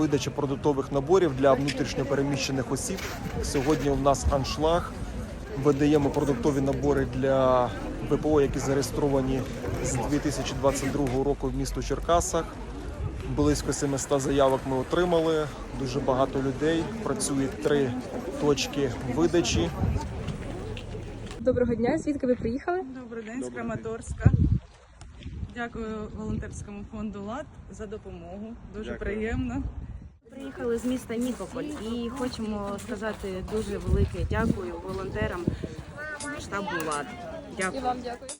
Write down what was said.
Видача продуктових наборів для внутрішньопереміщених осіб. Сьогодні у нас аншлаг. Видаємо продуктові набори для ВПО, які зареєстровані з 2022 року в місто Черкасах. Близько 700 заявок ми отримали. Дуже багато людей. Працюють три точки видачі. Доброго дня, звідки ви приїхали? Добрий день, з Краматорська. Дякую волонтерському фонду ЛАД за допомогу. Дуже приємно. Приїхали з міста Нікополь і хочемо сказати дуже велике дякую волонтерам штабу ЛАД. Дякую. І вам дякую.